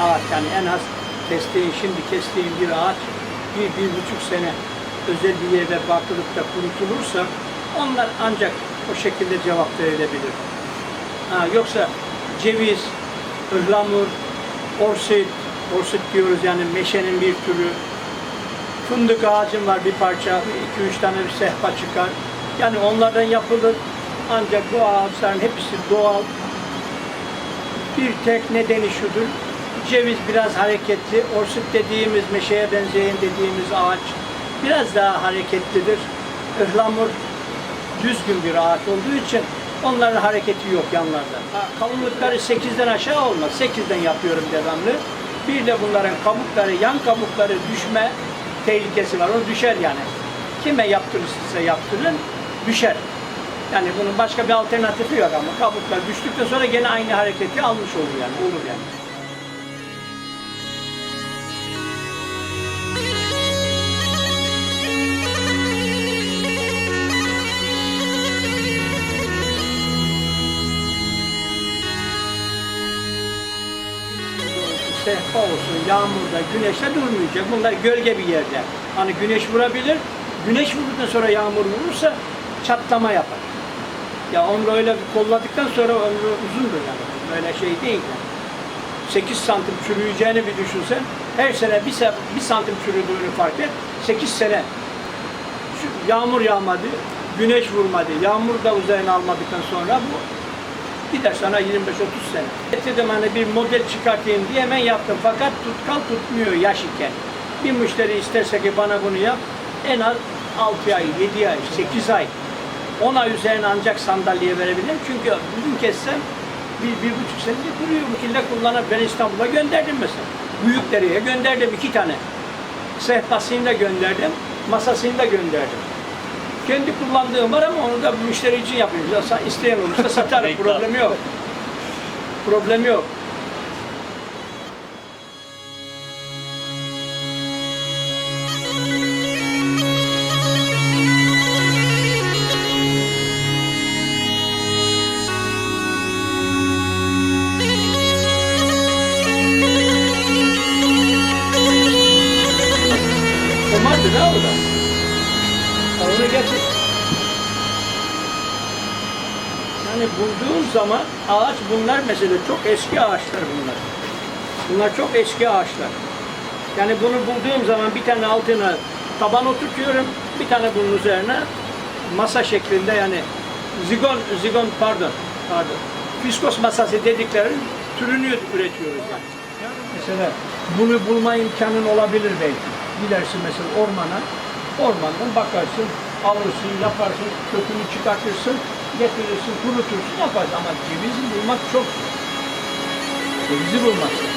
ağaç yani en az kestiğin, şimdi kestiğin bir ağaç bir, bir buçuk sene özel bir yerde bakılıp da kurutulursa onlar ancak o şekilde cevap verilebilir. Ha, yoksa ceviz, ıhlamur, orsit, orsit diyoruz yani meşenin bir türü, fındık ağacım var bir parça, iki üç tane bir sehpa çıkar. Yani onlardan yapılır. Ancak bu ağaçların hepsi doğal. Bir tek nedeni şudur. Ceviz biraz hareketli. Orsit dediğimiz meşeye benzeyen dediğimiz ağaç biraz daha hareketlidir. Ihlamur düzgün bir ağaç olduğu için onların hareketi yok yanlarda. Kalınlıkları 8'den aşağı olmaz. 8'den yapıyorum devamlı. Bir de bunların kabukları, yan kabukları düşme tehlikesi var. O düşer yani. Kime yaptırırsa yaptırın düşer. Yani bunun başka bir alternatifi yok ama kabuklar düştükten sonra gene aynı hareketi almış olur yani. Olur yani. Sehpa olsun, yağmurda, güneşte durmayacak. Bunlar gölge bir yerde. Hani güneş vurabilir, güneş vurduktan sonra yağmur vurursa çatlama yapar. Ya onu öyle kolladıktan sonra ömrü uzundur yani. Böyle şey değil yani. 8 santim çürüyeceğini bir düşünsen, her sene bir, bir santim çürüdüğünü fark et, 8 sene. Yağmur yağmadı, güneş vurmadı, yağmur da üzerine almadıktan sonra bu Gider sana 25-30 sene. Dedim hani bir model çıkartayım diye hemen yaptım. Fakat tutkal tutmuyor yaş iken. Bir müşteri isterse ki bana bunu yap, en az 6 ay, 7 ay, 8 ay, 10 ay üzerine ancak sandalyeye verebilirim. Çünkü bugün kessem bir, bir buçuk senedir duruyor. Bu kullanıp ben İstanbul'a gönderdim mesela. Büyükdere'ye gönderdim iki tane. Sehpasını da gönderdim, masasını da gönderdim. Kendi kullandığım var ama onu da müşteri için yapıyoruz. Ya sa- isteyen olursa satarım. Problemi yok. Problemi yok. Olmazdı da o da. Getir. Yani bulduğum zaman ağaç bunlar mesela çok eski ağaçlar bunlar. Bunlar çok eski ağaçlar. Yani bunu bulduğum zaman bir tane altına taban oturtuyorum, bir tane bunun üzerine masa şeklinde yani zigon, zigon pardon, pardon, fiskos masası dedikleri türünü üretiyoruz yani. Mesela bunu bulma imkanın olabilir belki. Gidersin mesela ormana, ormandan bakarsın, alırsın, yaparsın, kökünü çıkartırsın, getirirsin, kurutursun, yaparsın. Ama cevizi bulmak çok zor. Cevizi bulmak zor.